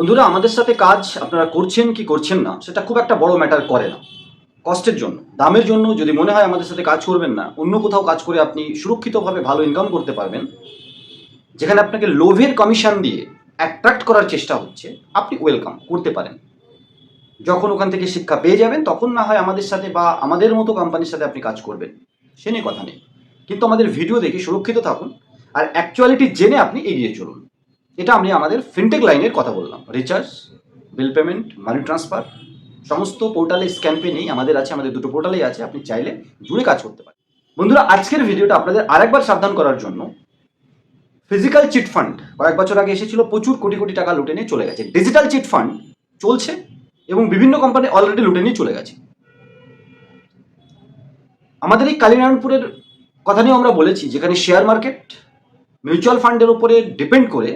বন্ধুরা, আমাদের সাথে কাজ আপনারা করছেন কি করছেন না, সেটা খুব একটা বড় ম্যাটার করে না। কষ্টের জন্য, দামের জন্য যদি মনে হয় আমাদের সাথে কাজ করবেন না, অন্য কোথাও কাজ করে আপনি সুরক্ষিতভাবে ভালো ইনকাম করতে পারবেন। যেখানে আপনাকে লোভের কমিশন দিয়ে অ্যাট্রাক্ট করার চেষ্টা হচ্ছে, আপনি ওয়েলকাম করতে পারেন। যখন ওখান থেকে শিক্ষা পেয়ে যাবেন, তখন না হয় আমাদের সাথে বা আমাদের মতো কোম্পানির সাথে আপনি কাজ করবেন। সে নিয়ে কথা নেই। কিন্তু আমাদের ভিডিও দেখে সুরক্ষিত থাকুন, আর অ্যাকচুয়ালিটি জেনে আপনি এগিয়ে চলুন। এটা আমি আমাদের ফিনটেক লাইনের কথা বললাম। Recharge bill payment money transfer সমস্ত পোর্টালে স্ক্যান পে নেই আমাদের আছে, আমাদের দুটো পোর্টালেই আছে, আপনি চাইলে জুড়ে কাজ করতে পারেন। বন্ধুরা, আজকের ভিডিওটা আপনাদের আরেকবার সাবধান করার জন্য ফিজিক্যাল চিট ফান্ড কয়েক বছর আগে এসেছিল, প্রচুর কোটি কোটি টাকা লুটে নিয়ে চলে গেছে। ডিজিটাল চিট ফান্ড চলছে এবং বিভিন্ন কোম্পানি অলরেডি লুটে নিয়ে চলে গেছে। আমাদের এই কালীনারায়ণপুরের কথা নিয়েও আমরা বলেছি, যেখানে শেয়ার মার্কেট মিউচুয়াল ফান্ডের উপরে ডিপেন্ড করে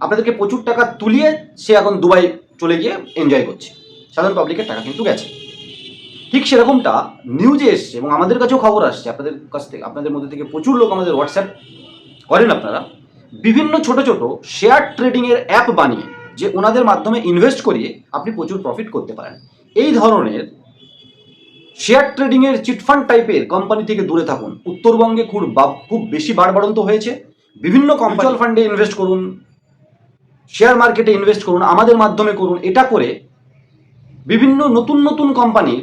আপনাদেরকে প্রচুর টাকা তুলিয়ে সে এখন দুবাই চলে গিয়ে এনজয় করছে। সাধারণ পাবলিকের টাকা কিন্তু গেছে। ঠিক সেরকমটা নিউজে এসছে এবং আমাদের কাছেও খবর আসছে। আপনাদের কাছ থেকে আপনাদের মধ্যে থেকে প্রচুর লোক আমাদের হোয়াটসঅ্যাপ করেন আপনারা। বিভিন্ন ছোট ছোট শেয়ার ট্রেডিংয়ের অ্যাপ বানিয়ে যে ওনাদের মাধ্যমে ইনভেস্ট করিয়ে আপনি প্রচুর প্রফিট করতে পারেন। এই ধরনের শেয়ার ট্রেডিংয়ের চিটফান্ড টাইপের কোম্পানি থেকে দূরে থাকুন। উত্তরবঙ্গে খুব খুব বেশি বাড়বাড়ন্ত হয়েছে। বিভিন্ন মিউচুয়াল ফান্ডে ইনভেস্ট করুন। শেয়ার মার্কেটে ইনভেস্ট করুন, আমাদের মাধ্যমে করুন, এটা করে বিভিন্ন নতুন নতুন কোম্পানির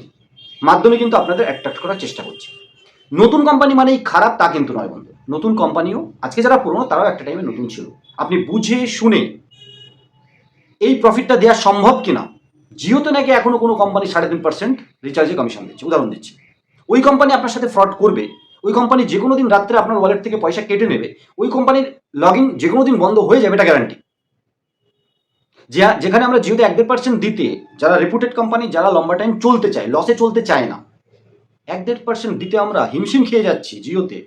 মাধ্যমে কিন্তু আপনাদের অ্যাট্রাক্ট করার চেষ্টা করছে। নতুন কোম্পানি মানেই খারাপ তা কিন্তু নয় বন্ধু। নতুন কোম্পানিও আজকে যারা পুরনো, তারাও একটা টাইমে নতুন ছিল। আপনি বুঝে শুনে এই প্রফিটটা দেওয়া সম্ভব কিনা, জিওতে নাকি এখনও কোনো কোম্পানি সাড়ে তিন পার্সেন্ট রিচার্জে কমিশন দিচ্ছে। উদাহরণ দিচ্ছি। ওই কোম্পানি আপনার সাথে ফ্রড করবে, ওই কোম্পানি যে কোনো দিন রাত্রে আপনার ওয়ালেট থেকে পয়সা কেটে নেবে, ওই কোম্পানির লগ ইন যে কোনো দিন বন্ধ হয়ে যাবে, এটা গ্যারান্টি যে, যেখানে আমরা জিওতে এক দেড় পার্সেন্ট দিতে, যারা রেপুটেড কোম্পানি যারা লম্বা টাইম চলতে চায় লসে চলতে চায় না, এক দেড় পার্সেন্ট দিতে আমরা হিমশিম খেয়ে যাচ্ছি জিওতে,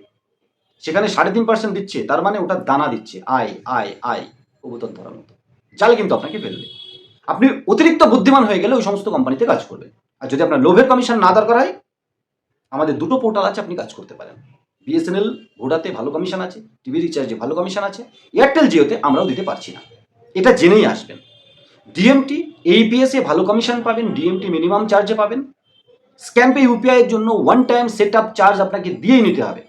সেখানে সাড়ে তিন পার্সেন্ট দিচ্ছে, তার মানে ওটা দানা দিচ্ছে, আয় আয় আয় কবুতর ধরার মতো। জাল কিন্তু আপনাকে ফেলবে আপনি অতিরিক্ত বুদ্ধিমান হয়ে গেলে ওই সমস্ত কোম্পানিতে কাজ করবেন আর যদি আপনার লোভের কমিশন না দরকার হয় আমাদের দুটো পোর্টাল আছে, আপনি কাজ করতে পারেন। বিএসএনএল ভোডাতে ভালো কমিশন আছে টিভি রিচার্জে ভালো কমিশন আছে এয়ারটেল জিওতে আমরাও দিতে পারছি না। এটা জেনেই আসবেন। ডিএমটি এইপিএসে ভালো কমিশন পাবেন ডিএমটি মিনিমাম চার্জে পাবেন। স্ক্যান পে ইউপিআই এর জন্য one time set up charge আপনাকে দিয়েই নিতে হবে।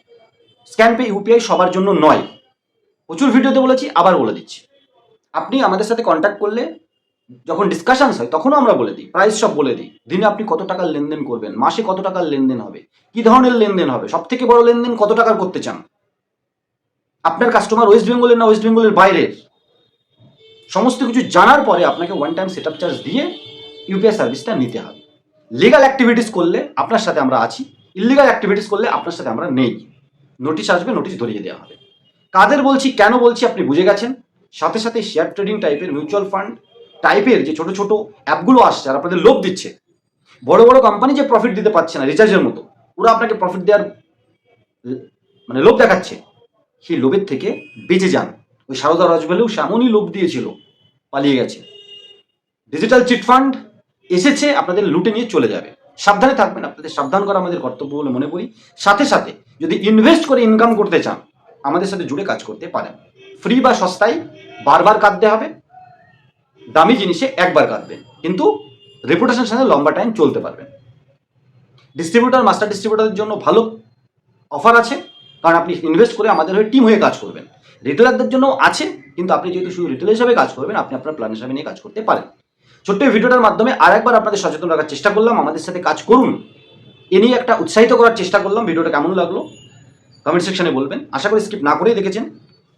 স্ক্যান পে ইউপিআই সবার জন্য নয়। প্রচুর ভিডিওতে বলেছি, আবার বলে দিচ্ছি। আপনি আমাদের সাথে কন্ট্যাক্ট করলে, যখন ডিসকাশনস হয়, তখনও আমরা বলে দিই প্রাইস সব বলে দিই। দিনে আপনি কত টাকার লেনদেন করবেন, মাসে কত টাকার লেনদেন হবে, কি ধরনের লেনদেন হবে সব থেকে বড় লেনদেন কত টাকার করতে চান? আপনার কাস্টমার ওয়েস্ট বেঙ্গলের না ওয়েস্ট বেঙ্গলের বাইরের? সমস্ত কিছু জানার পরে আপনাকে ওয়ান টাইম সেট চার্জ দিয়ে ইউপিআই সার্ভিসটা নিতে হবে। লিগাল অ্যাক্টিভিটিস করলে আপনার সাথে আমরা আছি। ইলিগাল অ্যাক্টিভিটিস করলে আপনার সাথে আমরা নেই। নোটিশ আসবে নোটিশ ধরিয়ে দেওয়া হবে। কাদের বলছি, কেন বলছি আপনি বুঝে গেছেন? সাথে সাথে শেয়ার ট্রেডিং টাইপের মিউচুয়াল ফান্ড টাইপের যে ছোট ছোট অ্যাপগুলো আসছে আর আপনাদের লোভ দিচ্ছে, বড় বড় কোম্পানি যে প্রফিট দিতে পারছে না রিচার্জের মতো, ওরা আপনাকে প্রফিট দেওয়ার মানে লোভ দেখাচ্ছে। সেই লোভের থেকে বেঁচে যান। ওই সারদা রাজবেলেও সেমনই লোভ দিয়েছিল। পালিয়ে গেছে। ডিজিটাল চিটফান্ড এসেছে, আপনাদের লুটে নিয়ে চলে যাবে। সাবধানে থাকবেন, আপনাদের সাবধান করা আমাদের কর্তব্য বলে মনে করি। সাথে সাথে যদি ইনভেস্ট করে ইনকাম করতে চান, আমাদের সাথে জুড়ে কাজ করতে পারেন। ফ্রি বা সস্তায় বারবার কাঁদতে হবে। দামি জিনিসে একবার কাঁদবেন, কিন্তু রেপুটেশন সাথে লম্বা টাইম চলতে পারবেন। ডিস্ট্রিবিউটার মাস্টার ডিস্ট্রিবিউটারের জন্য ভালো অফার আছে, কারণ আপনি ইনভেস্ট করে আমাদের হয়ে টিম হয়ে কাজ করবেন। রিটেলারদের জন্য আছে, কিন্তু আপনি যেহেতু শুধু রিটেল হিসাবে কাজ করবেন, আপনি আপনার প্ল্যান হিসাবে নিয়ে কাজ করতে পারেন। ছোট্ট এই ভিডিওটার মাধ্যমে আর একবার আপনাদের সচেতন রাখার চেষ্টা করলাম, আমাদের সাথে কাজ করুন। এ নিয়ে একটা উৎসাহিত করার চেষ্টা করলাম, ভিডিওটা কেমন লাগল? কমেন্ট সেকশনে বলবেন। আশা করি স্কিপ না করেই দেখেছেন।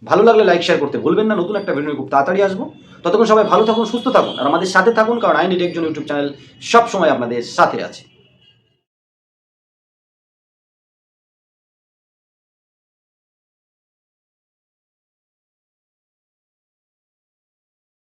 ভালো লাগলে লাইক শেয়ার করতে ভুলবেন না, নতুন একটা ভিডিও খুব তাড়াতাড়ি আসব। ততক্ষণ সবাই ভালো থাকুন, সুস্থ থাকুন, আর আমাদের সাথে থাকুন, কারণ আই নিড একজন ইউটিউব চ্যানেল সব সময় আপনাদের সাথে আছে।